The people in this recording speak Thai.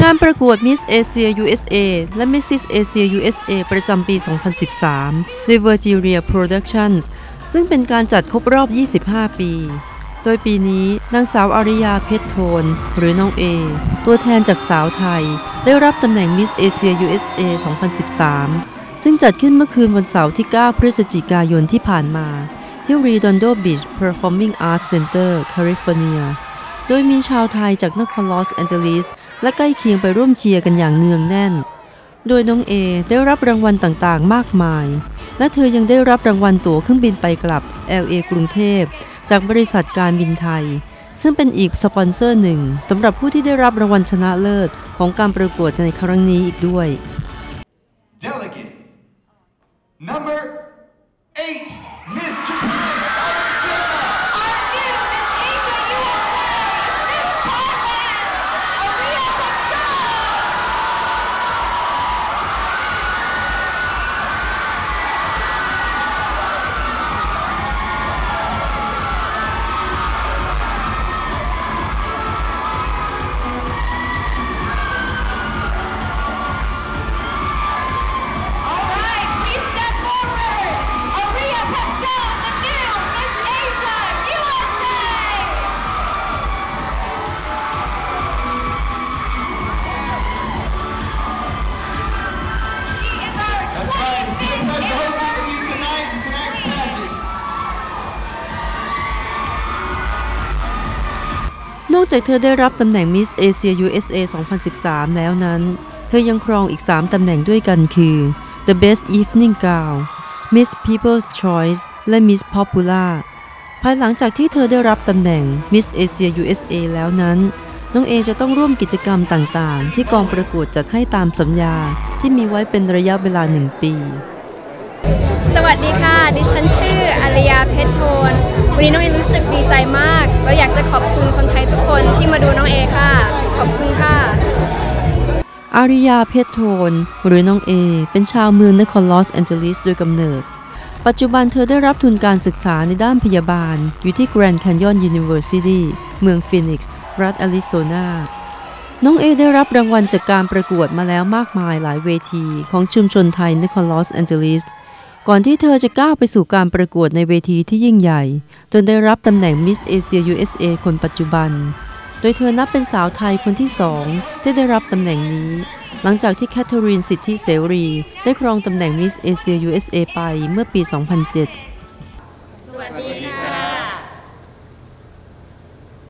การประกวด Miss Asia USA และ Mrs Asia USA ประจำปี 2013โดย Virginia Productions ซึ่งเป็นการจัดครบรอบ 25 ปี โดยปีนี้นางสาวอาริยาเพชรโทน หรือน้องเอ ตัวแทนจากสาวไทย ได้รับตำแหน่ง Miss Asia USA 2013 ซึ่งจัดขึ้นเมื่อคืนวันเสาร์ที่ 9 พฤศจิกายนที่ผ่านมา ที่ Redondo Beach Performing Arts Center แคลิฟอร์เนีย โดยมีชาวไทยจากนครลอสแอนเจลิส และใกล้เคียงไปร่วมเชียร์กันอย่างเนืองแน่น โดยน้องเอได้รับรางวัลต่างๆ มากมาย และเธอยังได้รับรางวัลตั๋วเครื่องบินไปกลับ LA กรุงเทพ จากบริษัทการบินไทย ซึ่งเป็นอีกสปอนเซอร์หนึ่งสำหรับผู้ที่ได้รับรางวัลชนะเลิศของการประกวดในครั้งนี้อีกด้วย Delegate number นอกจากเธอได้รับตำแหน่ง Miss Asia USA 2013 แล้วนั้น เธอยังครองอีก 3 ตำแหน่งด้วยกันคือ The Best Evening Gown Miss People's Choice และ Miss Popular ภายหลังจากที่เธอได้รับตำแหน่ง Miss Asia USA แล้วนั้น น้องเอจะต้องร่วมกิจกรรมต่างๆ ที่กองประกวดจัดให้ตามสัญญาที่มีไว้เป็นระยะเวลาหนึ่งปี สวัสดีค่ะ ดิฉันชื่ออารยาเพชรโทน วันนี้น้องเอรู้สึกดีใจมากแล้วอยากจะขอบคุณคนไทยทุกคนที่มาดูน้องเอค่ะ ขอบคุณค่ะ อาริยาเพชรโทน หรือน้องเอ เป็นชาวเมืองนครลอสแอนเจลิสโดยกำเนิด ปัจจุบันเธอได้รับทุนการศึกษาในด้านพยาบาล อยู่ที่ Grand Canyon University เมืองฟินิกซ์รัฐแอริโซนาน้องเอได้รับรางวัลจากการประกวดมาแล้วมากมายหลายเวทีของชุมชนไทยนครลอสแอนเจลิส ก่อนที่เธอจะก้าวไปสู่การประกวดในเวทีที่ยิ่งใหญ่ จนได้รับตำแหน่งมิสเอเชีย USA คนปัจจุบัน โดยเธอนับเป็นสาวไทยคนที่สองที่ได้รับตำแหน่งนี้ หลังจากที่แคทเธอรีนสิทธิเสรี ได้ครองตำแหน่งมิสเอเชีย USA ไปเมื่อปี 2007